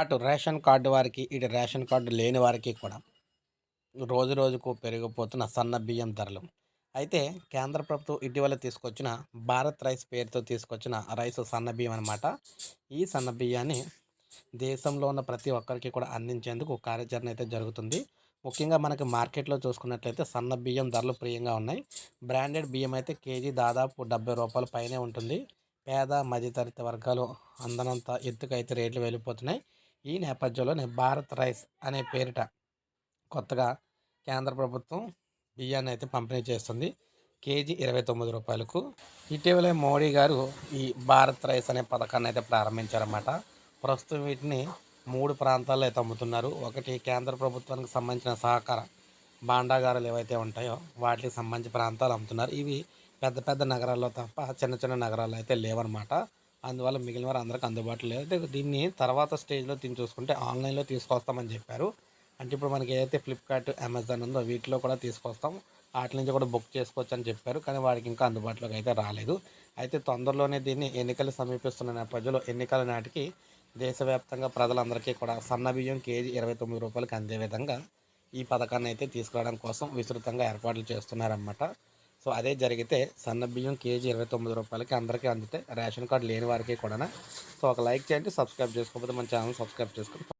అటు ration card వారికి ఇటు రేషన్ కార్డు లేని వారికి కూడా రోజు రోజుకు పెరిగిపోతున్న సన్న బియ్యం ధరలు. అయితే కేంద్ర ప్రభుత్వం ఇటీవల తీసుకొచ్చిన భారత్ రైస్ పేరుతో తీసుకొచ్చిన రైస్ సన్న బియ్యం అనమాట ఈ సన్న బియ్యాన్ని దేశంలో ఉన్న ప్రతి ఒక్కరికి కూడా అందించేందుకు కార్యాచరణ అయితే జరుగుతుంది. ముఖ్యంగా మనకి మార్కెట్లో చూసుకున్నట్లయితే సన్న బియ్యం ధరలు ప్రియంగా ఉన్నాయి. బ్రాండెడ్ బియ్యం అయితే కేజీ దాదాపు డెబ్బై రూపాయల పైనే ఉంటుంది. పేద మధ్యతరగతి వర్గాలు అందనంత ఎత్తుకైతే రేట్లు వెళ్ళిపోతున్నాయి. ఈ నేపథ్యంలోనే భారత్ రైస్ అనే పేరిట కొత్తగా కేంద్ర ప్రభుత్వం బియ్యాన్ని అయితే పంపిణీ చేస్తుంది. కేజీ ఇరవై తొమ్మిది రూపాయలకు. ఇటీవలే మోడీ గారు ఈ భారత్ రైస్ అనే పథకాన్ని అయితే ప్రారంభించారన్నమాట. ప్రస్తుతం వీటిని మూడు ప్రాంతాల్లో అయితే అమ్ముతున్నారు. ఒకటి కేంద్ర ప్రభుత్వానికి సంబంధించిన సహకార భాండాగారాలు ఏవైతే ఉంటాయో వాటికి సంబంధించిన ప్రాంతాలు అమ్ముతున్నారు. ఇవి పెద్ద పెద్ద నగరాల్లో తప్ప చిన్న చిన్న నగరాల్లో అయితే లేవన్నమాట. అందువల్ల మిగిలిన వారు అందరికి అందుబాటులో లేదు అంటే దీన్ని తర్వాత స్టేజ్లో దీన్ని చూసుకుంటే ఆన్లైన్లో తీసుకొస్తామని చెప్పారు. అంటే ఇప్పుడు మనకి ఏదైతే ఫ్లిప్కార్ట్ అమెజాన్ ఉందో వీటిలో కూడా తీసుకొస్తాం. వాటి నుంచి కూడా బుక్ చేసుకోవచ్చు అని చెప్పారు. కానీ వాడికి ఇంకా అందుబాటులోకి అయితే రాలేదు. అయితే తొందరలోనే దీన్ని ఎన్నికలు సమీపిస్తున్న నేపథ్యంలో ఎన్నికల నాటికి దేశవ్యాప్తంగా ప్రజలందరికీ కూడా సన్న బియ్యం కేజీ ఇరవై తొమ్మిది రూపాయలకి అందే విధంగా ఈ పథకాన్ని అయితే తీసుకురావడం కోసం విస్తృతంగా ఏర్పాట్లు చేస్తున్నారన్నమాట. సో అదే జరిగితే సన్న బియ్యం కేజీ ఇరవై తొమ్మిది రూపాయలకి అందరికీ అందితే రేషన్ కార్డు లేని వారికి కూడా సో ఒక లైక్ చేయండి సబ్స్క్రైబ్ చేసుకోకపోతే మన ఛానల్ సబ్స్క్రైబ్ చేసుకుని